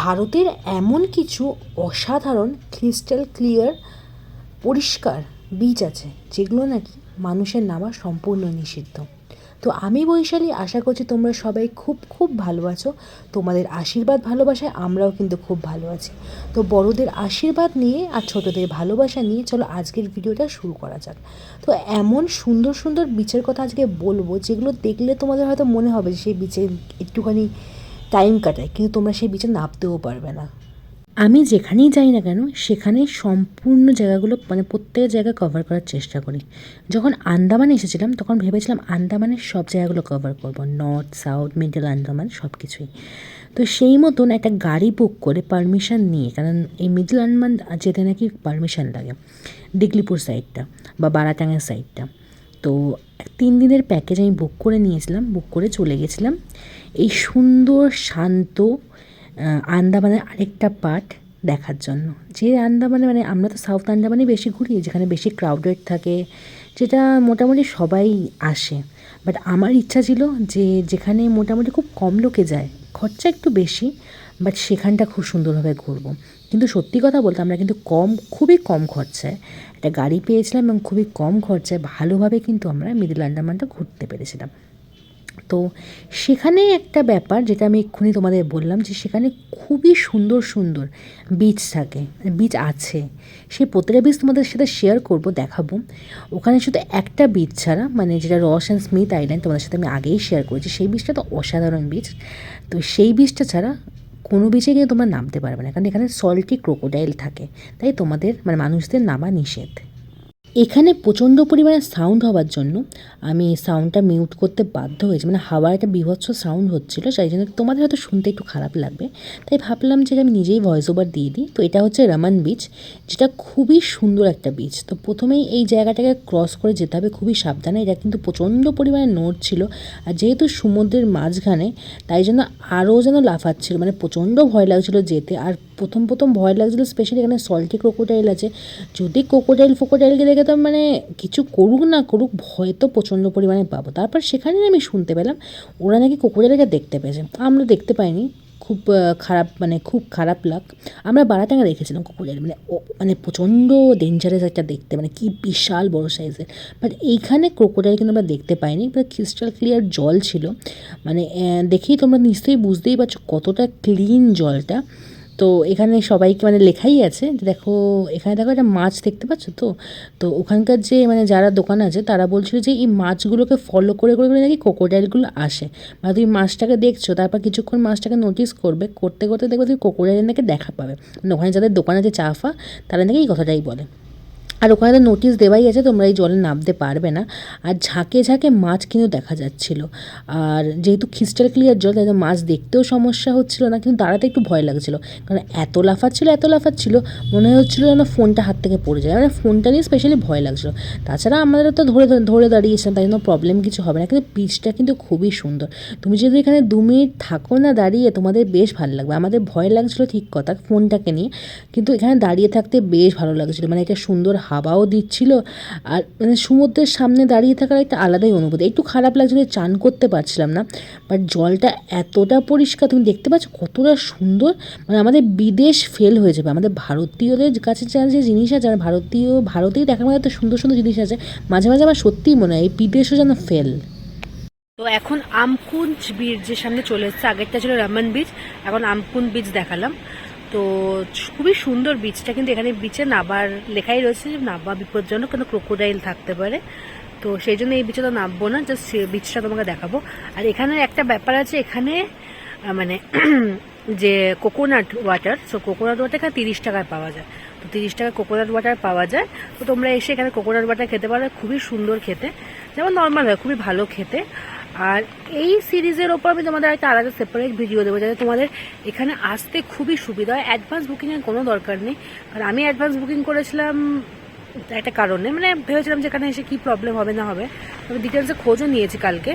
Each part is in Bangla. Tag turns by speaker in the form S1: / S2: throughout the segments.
S1: ভারতের এমন কিছু অসাধারণ ক্রিস্টাল ক্লিয়ার পরিষ্কার বীচ আছে, যেগুলো নাকি মানুষের নামা সম্পূর্ণ নিষিদ্ধ। তো আমি বৈশালী, আশা করছি তোমরা সবাই খুব খুব ভালো আছো। তোমাদের আশীর্বাদ, ভালোবাসায় আমরাও কিন্তু খুব ভালো আছি। তো বড়দের আশীর্বাদ নিয়ে আর ছোটদের ভালোবাসা নিয়ে চলো আজকের ভিডিওটা শুরু করা যাক। তো এমন সুন্দর সুন্দর বিচের কথা আজকে বলব, যেগুলো দেখলে তোমাদের হয়তো মনে হবে যে সেই বিচে একটুখানি টাইম কাটায়, কিন্তু তোমরা সেই বিচে নামতেও পারবে না। আমি যেখানেই যাই না কেন, সেখানে সম্পূর্ণ জায়গাগুলো মানে প্রত্যেক জায়গা কভার করার চেষ্টা করি। যখন আন্দামানে এসেছিলাম, তখন ভেবেছিলাম আন্দামানের সব জায়গাগুলো কভার করব। নর্থ সাউথ মিডল আন্দামান সব কিছুই তো সেই মতন একটা গাড়ি বুক করে পারমিশন নিয়ে, কারণ এই মিডল আন্দামান যেতে নাকি পারমিশন লাগে দিগলিপুর সাইডটা বা বারাটাঙ্গা সাইডটা তো তিন দিনের প্যাকেজ আমি বুক করে নিয়েছিলাম বুক করে চলে গেছিলাম। এই সুন্দর, শান্ত আন্দামানের আরেকটা পার্ট দেখার জন্য। যে আন্দামানে মানে আমরা তো সাউথ আন্দামানে বেশি ঘুরি, যেখানে বেশি ক্রাউডেড থাকে, যেটা মোটামুটি সবাই আসে। বাট আমার ইচ্ছা ছিল যে যেখানে মোটামুটি খুব কম লোকে যায়, খরচা একটু বেশি বাট সেখানটা খুব সুন্দরভাবে ঘুরবো। কিন্তু সত্যি কথা বলতে আমরা কিন্তু কম, খুবই কম খরচায় একটা গাড়ি পেয়েছিলাম এবং খুবই কম খরচায় ভালোভাবে কিন্তু আমরা মিডিল আন্দামানটা ঘুরতে পেরেছিলাম। তো সেখানে একটা ব্যাপার যেটা আমি এক্ষুনি তোমাদের বললাম যে সেখানে খুবই সুন্দর সুন্দর বিচ থাকে বিচ আছে। সেই প্রত্যেকটা বিচ তোমাদের সাথে শেয়ার করব, দেখাবো। ওখানে শুধু একটা বিচ ছাড়া মানে যেটা রস অ্যান্ড স্মিথ আইল্যান্ড তোমাদের সাথে আমি আগেই শেয়ার করেছি, সেই বিচটা তো অসাধারণ বিচ তো সেই বিচটা ছাড়া কোনো বিচে গিয়ে তোমরা নামতে পারবে না। কারণ এখানে সল্টি ক্রোকোডাইল থাকে। তাই তোমাদের মানে মানুষদের নামা নিষেধ। এখানে প্রচণ্ড পরিমাণে সাউন্ড হওয়ার জন্য আমি সাউন্ডটা মিউট করতে বাধ্য হয়েছি। মানে হাওয়ার একটা বিভৎস সাউন্ড হচ্ছিল সেই জন্য তোমাদের হয়তো শুনতে একটু খারাপ লাগবে। তাই ভাবলাম যে আমি নিজেই ভয়েস ওভার দিয়ে দিই। তো এটা হচ্ছে রামান বিচ যেটা খুবই সুন্দর একটা বিচ তো প্রথমেই এই জায়গাটাকে ক্রস করে যেতে হবে খুবই সাবধানে। এটা কিন্তু প্রচণ্ড পরিমাণে নোট ছিল। আর যেহেতু সমুদ্রের মাঝখানে, তাই জন্য আরও যেন লাফাচ্ছিল। মানে প্রচণ্ড ভয় লাগছিল যেতে। আর প্রথম প্রথম ভয় লাগছিল স্পেশালি এখানে সল্টি ক্রোকোডাইল আছে। যদি ক্রোকোডাইল ফোকোডাইলকে দেখে তো মানে কিছু করুক না করুক, ভয় তো প্রচণ্ড পরিমাণে পাবো। তারপর সেখানে আমি শুনতে পেলাম, ওরা নাকি ক্রোকোডাইলকে দেখতে পেয়েছে। আমরা দেখতে পাইনি, খুব খারাপ মানে খুব খারাপ লাগ। আমরা বারাটাঙ্গা দেখেছিলাম ক্রোকোডাইল মানে মানে প্রচণ্ড ডেঞ্জারাস একটা দেখতে মানে কি বিশাল বড় সাইজের বাট এইখানে ক্রোকোডাইল কিন্তু আমরা দেখতে পাইনি ক্রিস্টাল ক্লিয়ার জল ছিল। মানে দেখেই তোমরা নিশ্চয়ই বুঝতেই পারছ কতটা ক্লিন জলটা। তো এখানে সবাইকে মানে লেখাই আছে দেখো, এখানে দেখো একটা মাছ দেখতে পাচ্ছ তো? তো ওখানকার যে মানে যারা দোকান আছে, তারা বলছিল যে এই মাছগুলোকে ফলো করে করে করে নাকি কোকোডাইলগুলো আসে। মানে তুমি মাছটাকে দেখছ, তারপর কিছুক্ষণ মাছটাকে নোটিস করবে, করতে করতে দেখবে তুমি কোকোডাইল নাকি দেখা পাবে। মানে ওখানে যাদের দোকান আছে চাফা তারা নাকি এই কথাটাই বলে। আর ওখানে তো নোটিশ দেওয়াই আছে, তোমরা এই জলে নামতে পারবে না। আর ঝাঁকে ঝাঁকে মাছ কিন্তু দেখা যাচ্ছিল। আর যেহেতু ক্রিস্টাল ক্লিয়ার জল, তাই মাছ দেখতেও সমস্যা হচ্ছিল না, কিন্তু দাঁড়াতে একটু ভয় লাগছিল। কারণ এত লাফাচ্ছিল এত লাফাচ্ছিল মনে হচ্ছিল যেন ফোনটা হাত থেকে পড়ে যায়। মানে ফোনটা নিয়ে স্পেশালি ভয় লাগছিল। তাছাড়া আমাদের তো ধরে ধরে দাঁড়িয়েছিলাম, তাই জন্য প্রবলেম কিছু হবে না। কিন্তু পিচটা কিন্তু খুবই সুন্দর। তুমি যদি এখানে দু মিনিট থাকো না দাঁড়িয়ে, তোমাদের বেশ ভালো লাগবে। আমাদের ভয় লাগছিল ঠিক কথা ফোনটাকে নিয়ে। কিন্তু এখানে দাঁড়িয়ে থাকতে বেশ ভালো লাগছিল। মানে একটা সুন্দর হাওয়াও দিচ্ছিল। আর মানে সমুদ্রের সামনে দাঁড়িয়ে থাকার একটা আলাদাই অনুভূতি। একটু খারাপ লাগছিল চান করতে পারছিলাম না বাট জলটা এতটা পরিষ্কার, তুমি দেখতে পাচ্ছ কতটা সুন্দর মানে আমাদের বিদেশ ফেল হয়ে যাবে। আমাদের ভারতীয়দের কাছে যা যে জিনিস আছে, আর ভারতীয়, ভারতেই দেখার মধ্যে এত সুন্দর সুন্দর জিনিস আছে, মাঝে মাঝে আমার সত্যিই মনে হয় এই বিদেশও যেন ফেল তো এখন আমকুঞ্জ বিচ যে সামনে চলে এসছে, আগেরটা ছিল রামান বীজ এখন আমকুঞ্জ বীজ দেখালাম। তো খুবই সুন্দর বিচটা কিন্তু এখানে বিচে নাবার লেখাই রয়েছে যে নাবা বিপজ্জনক, কোনো ক্রোকোডাইল থাকতে পারে। তো সেই জন্য এই বিচে তো নামবো না জাস্ট বিচটা তোমাকে দেখাবো। আর এখানে একটা ব্যাপার আছে, এখানে মানে যে coconut water so coconut water এখানে তিরিশ টাকায় পাওয়া যায়। তো তিরিশ টাকায় কোকোনাট ওয়াটার পাওয়া যায়। তো তোমরা এসে এখানে কোকোনাট ওয়াটার খেতে পারো, খুবই সুন্দর খেতে। যেমন নর্মাল হয়, খুবই ভালো খেতে। আর এই সিরিজের ওপর আমি তোমাদের একটা আলাদা সেপারেট ভিডিও দেবো, যাতে তোমাদের এখানে আসতে খুবই সুবিধা হয়। অ্যাডভান্স বুকিংয়ের কোনো দরকার নেই। আর আমি অ্যাডভান্স বুকিং করেছিলাম একটা কারণে মানে ভেবেছিলাম যে এখানে এসে কি প্রবলেম হবে না হবে। আমি ডিটেলসে খোঁজও নিয়েছি কালকে।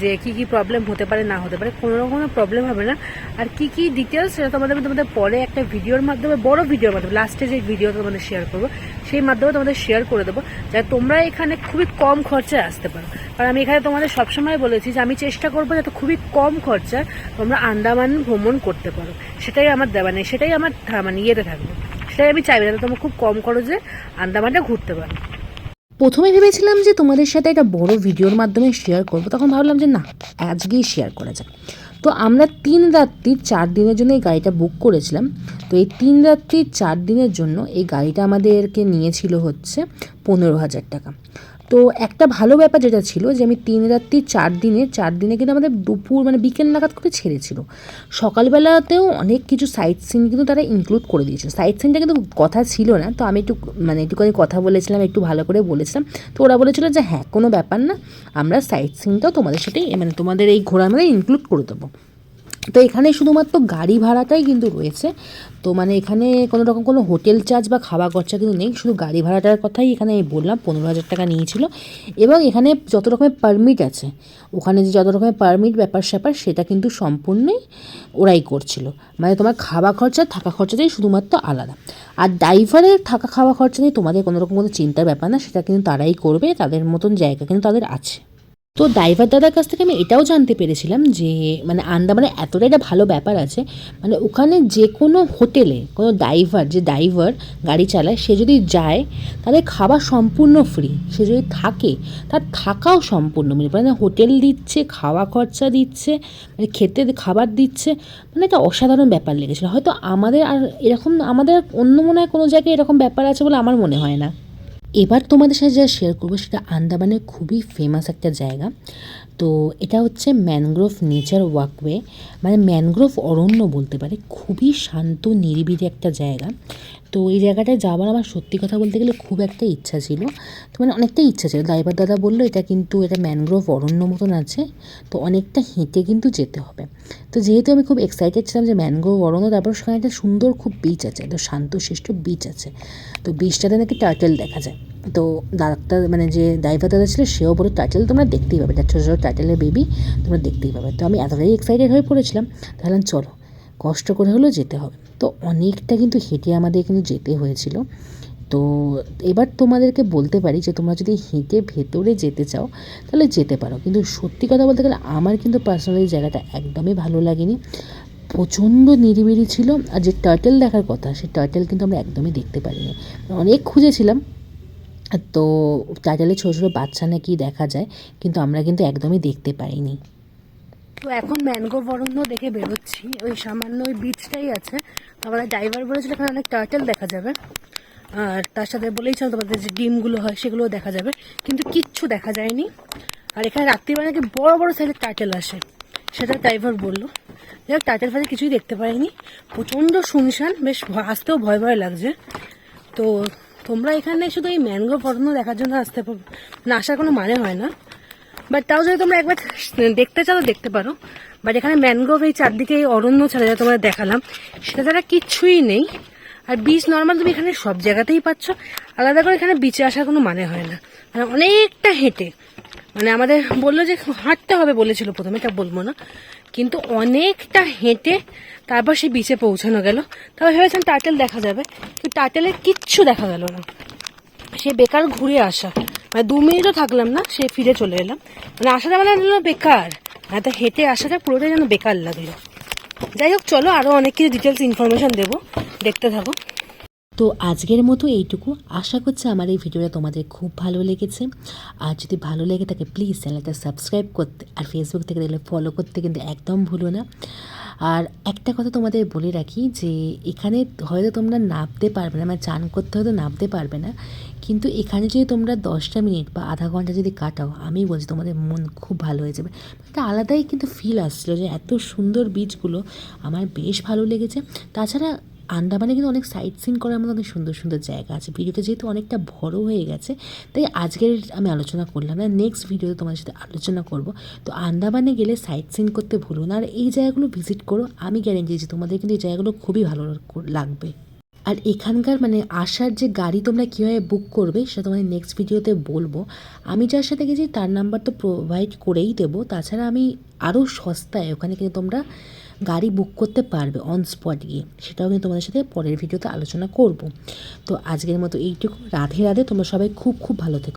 S1: যে কি কি প্রবলেম হতে পারে, না হতে পারে, কোনো রকমের প্রবলেম হবে না। আর কি কি ডিটেলস সেটা তোমাদের তোমাদের পরে একটা ভিডিওর মাধ্যমে, বড় ভিডিওর মাধ্যমে লাস্টে যে ভিডিও তোমাদের শেয়ার করব, সেই মাধ্যমে তোমাদের শেয়ার করে দেবো, যাতে তোমরা এখানে খুবই কম খরচায় আসতে পারো। কারণ আমি এখানে তোমাদের সবসময় বলেছি যে আমি চেষ্টা করব যাতে খুবই কম খরচায় তোমরা আন্দামান ভ্রমণ করতে পারো। সেটাই আমার দেওয়া নেই, সেটাই আমার মানে ইয়েতে থাকবে। সেটাই আমি চাইব, যাতে তোমরা খুব কম খরচে আন্দামানটা ঘুরতে পারো। প্রথমে ভেবেছিলাম যে তোমাদের সাথে একটা বড় ভিডিওর মাধ্যমে শেয়ার করব, তখন ভাবলাম যে না, আজকেই শেয়ার করা যায় তো আমরা তিন রাত্রির চার দিনের জন্য এই গাড়িটা বুক করেছিলাম। তো এই তিন রাত্রির চার দিনের জন্য এই গাড়িটা আমাদেরকে নিয়েছিল হচ্ছে পনেরো হাজার টাকা। তো একটা ভালো ব্যাপার যেটা ছিল যে আমি তিন রাত্রি চার দিনে চার দিনে কিন্তু আমাদের দুপুর মানে বিকেল নাগাদ করে ছেড়েছিল। সকালবেলাতেও অনেক কিছু সাইট সিন কিন্তু তারা ইনক্লুড করে দিয়েছিল। সাইট সিনটা কিন্তু কথা ছিল না, তো আমি একটু মানে একটুখানি কথা বলেছিলাম, একটু ভালো করে বলেছিলাম। তো ওরা বলেছিল যে হ্যাঁ কোনো ব্যাপার না, আমরা সাইট সিনটাও তোমাদের সাথে মানে তোমাদের এই ঘোরার মধ্যে ইনক্লুড করে দেবো। তো এখানে শুধুমাত্র গাড়ি ভাড়াটাই কিন্তু রয়েছে। তো মানে এখানে কোনো রকম কোনো হোটেল চার্জ বা খাওয়া খরচা কিন্তু নেই, শুধু গাড়ি ভাড়াটার কথাই এখানে বললাম, পনেরো হাজার টাকা নিয়েছিল। এবং এখানে যত রকমের পারমিট আছে, ওখানে যে যত রকমের পারমিট ব্যাপার স্যাপার, সেটা কিন্তু সম্পূর্ণই ওরাই করছিল। মানে তোমার খাওয়া খরচা, থাকা খরচাটাই শুধুমাত্র আলাদা। আর ড্রাইভারের থাকা খাওয়া খরচা নিয়ে তোমাদের কোনো রকম কোনো চিন্তার ব্যাপার না, সেটা কিন্তু তারাই করবে, তাদের মতন জায়গা কিন্তু তাদের আছে। তো ড্রাইভার দাদার কাছ থেকে আমি এটাও জানতে পেরেছিলাম যে মানে আন্দামানে এতটাই একটা ভালো ব্যাপার আছে মানে ওখানে যে কোনো হোটেলে কোনো ড্রাইভার যে ড্রাইভার গাড়ি চালায়, সে যদি যায়, তাহলে খাবার সম্পূর্ণ ফ্রি সে যদি থাকে, তার থাকাও সম্পূর্ণ ফ্রি মানে হোটেল দিচ্ছে, খাওয়া খরচা দিচ্ছে মানে খেতে খাবার দিচ্ছে মানে একটা অসাধারণ ব্যাপার লেগেছিলো। হয়তো আমাদের আর এরকম, আমাদের অন্য মনে হয় কোনো জায়গায় এরকম ব্যাপার আছে বলে আমার মনে হয় না। এবার তোমাদের সাথে যা শেয়ার করব সেটা আন্দামানের খুবই ফেমাস একটা জায়গা। তো এটা হচ্ছে ম্যানগ্রোভ নেচার ওয়াকওয়ে মানে ম্যানগ্রোভ অরণ্য বলতে পারে, খুবই শান্ত, নিরিবিলি একটা জায়গা। তো এই জায়গাটায় যাওয়ার আমার সত্যি কথা বলতে গেলে খুব একটা ইচ্ছা ছিল। তো মানে অনেকটাই ইচ্ছা ছিল। ড্রাইভার দাদা বলল, এটা কিন্তু এটা ম্যানগ্রোভ অরণ্য মতন আছে, তো অনেকটা হেঁটে কিন্তু যেতে হবে। তো যেহেতু আমি খুব এক্সাইটেড ছিলাম যে ম্যানগ্রোভ অরণ্য, তারপর সেখানে একটা সুন্দর খুব বিচ আছে, একটা শান্তশিষ্ট বিচ আছে। তো বিচটাতে নাকি টার্টেল দেখা যায়। তো ডাক্তার মানে যে ড্রাইভার দাদা ছিল, সেও বলে টাইটেল তোমরা দেখতেই পাবে। ছোটো ছোটো টাইটেলের বেবি তোমরা দেখতেই পাবে। তো আমি এতটাই এক্সাইটেড হয়ে পড়েছিলাম। তাহলে চলো, কষ্ট করে হলেও যেতে হবে। তো অনেকটা কিন্তু হেঁটে আমাদের কিন্তু যেতে হয়েছিল। তো এবার তোমাদেরকে বলতে পারি যে, তোমরা যদি হেঁটে ভেতরে যেতে চাও, তাহলে যেতে পারো। কিন্তু সত্যি কথা বলতে গেলে, আমার কিন্তু পার্সোনালি জায়গাটা একদমই ভালো লাগেনি। প্রচণ্ড নিরিবিলি ছিল। আর যে টার্টেল দেখার কথা সেই টার্টেল কিন্তু আমরা একদমই দেখতে পারিনি। অনেক খুঁজেছিলাম তো টাইটেলে ছোটো ছোটো বাচ্চা নাকি দেখা যায়, কিন্তু আমরা কিন্তু একদমই দেখতে পাইনি। তো এখন ম্যানগ্রোভ অরণ্য দেখে বেরোচ্ছি। ওই সামান্য ওই বিচটাই আছে। তো আমাদের ড্রাইভার বলেছিল এখানে অনেক টার্টেল দেখা যাবে। আর তার সাথে বলেইছিলাম তোমাদের যে ডিমগুলো হয়, সেগুলোও দেখা যাবে। কিন্তু কিচ্ছু দেখা যায়নি। আর এখানে রাত্রিবেলা নাকি বড় বড় সাইজের টার্টেল আসে। সেটা ড্রাইভার বলল। যাই হোক টার্টেল ফাইটেল কিছুই দেখতে পাইনি। প্রচণ্ড শুনশান। বেশ, আসতেও ভয় ভয় লাগছে। তো তোমরা এখানে শুধু এই ম্যানগ্রোভ অরণ্য দেখার জন্য আসতে না, আসার কোনো মানে হয় না। বাট তাও যদি তোমরা একবার দেখতে চাও, দেখতে পারো। বাট এখানে ম্যানগ্রোভ এই চারদিকে এই অরণ্য ছাড়া যা তোমরা দেখালাম, সেটা ছাড়া কিছুই নেই। আর বিচ নর্মাল তুমি এখানে সব জায়গাতেই পাচ্ছ। আলাদা করে এখানে বিচে আসার কোনো মানে হয় না। মানে অনেকটা হেঁটে। মানে আমাদের বলল যে হাঁটতে হবে বলেছিল প্রথমে, এটা বলব না। কিন্তু অনেকটা হেঁটে তারপর সে বিচে পৌঁছানো গেল। তারপর ভেবেছিলাম টার্টেল দেখা যাবে, কিন্তু টার্টেলের কিচ্ছু দেখা গেল না। সে বেকার ঘুরে আসা। মানে দু মিনিটও থাকলাম না, সে ফিরে চলে এলাম। মানে আসাটা মানে বেকার। মানে তো হেঁটে আসাটা পুরোটাই যেন বেকার লাগল। যাই হোক, চলো আরও অনেক কিছু ডিটেলস ইনফরমেশন দেবো। দেখতে থাকো। তো আজকের মতো এইটুকু। আশা করছি আমার এই ভিডিওটা তোমাদের খুব ভালো লেগেছে। আর যদি ভালো লেগে থাকে প্লিজ চ্যানেলটা সাবস্ক্রাইব করতে আর ফেসবুক থেকে দেখলে ফলো করতে কিন্তু একদম ভুলো না। আর একটা কথা তোমাদের বলে রাখি যে, এখানে হয়তো তোমরা নামতে পারবে না মানে চান করতে হয়তো নামতে পারবে না। কিন্তু এখানে যদি তোমরা দশটা মিনিট বা আধা ঘণ্টা যদি কাটাও, আমি বলছি তোমাদের মন খুব ভালো হয়ে যাবে। একটা আলাদাই কিন্তু ফিল আসছিল যে এত সুন্দর বীজগুলো আমার বেশ ভালো লেগেছে। তাছাড়া আন্দামানে কিন্তু অনেক সাইট সিন করার মতো অনেক সুন্দর সুন্দর জায়গা আছে। ভিডিওটা যেহেতু অনেকটা বড় হয়ে গেছে, তাই আজকের আমি আলোচনা করলাম না নেক্সট ভিডিওতে তোমাদের সাথে আলোচনা করব। তো আন্দামানে গেলে সাইট সিন করতে ভুলো না, আর এই জায়গাগুলো ভিজিট করো। আমি গ্যারেন্টি দিচ্ছি তোমাদের কিন্তু এই জায়গাগুলো খুবই ভালো লাগবে। আর এখানকার মানে আসার যে গাড়ি তোমরা কীভাবে বুক করবে, সেটা তোমাদের নেক্সট ভিডিওতে বলব। আমি যার সাথে গেছি, তার নাম্বার তো প্রোভাইড করেই দেবো। তাছাড়া আমি আরও সস্তায় ওখানে কিন্তু তোমরা গাড়ি বুক করতে পারবে অন স্পট গিয়ে। সেটাও কিন্তু তোমাদের সাথে পরের ভিডিওতে আলোচনা করব। তো আজকের মতো এইটুকু। রাধে রাধে, তোমরা সবাই খুব খুব ভালো থেকো।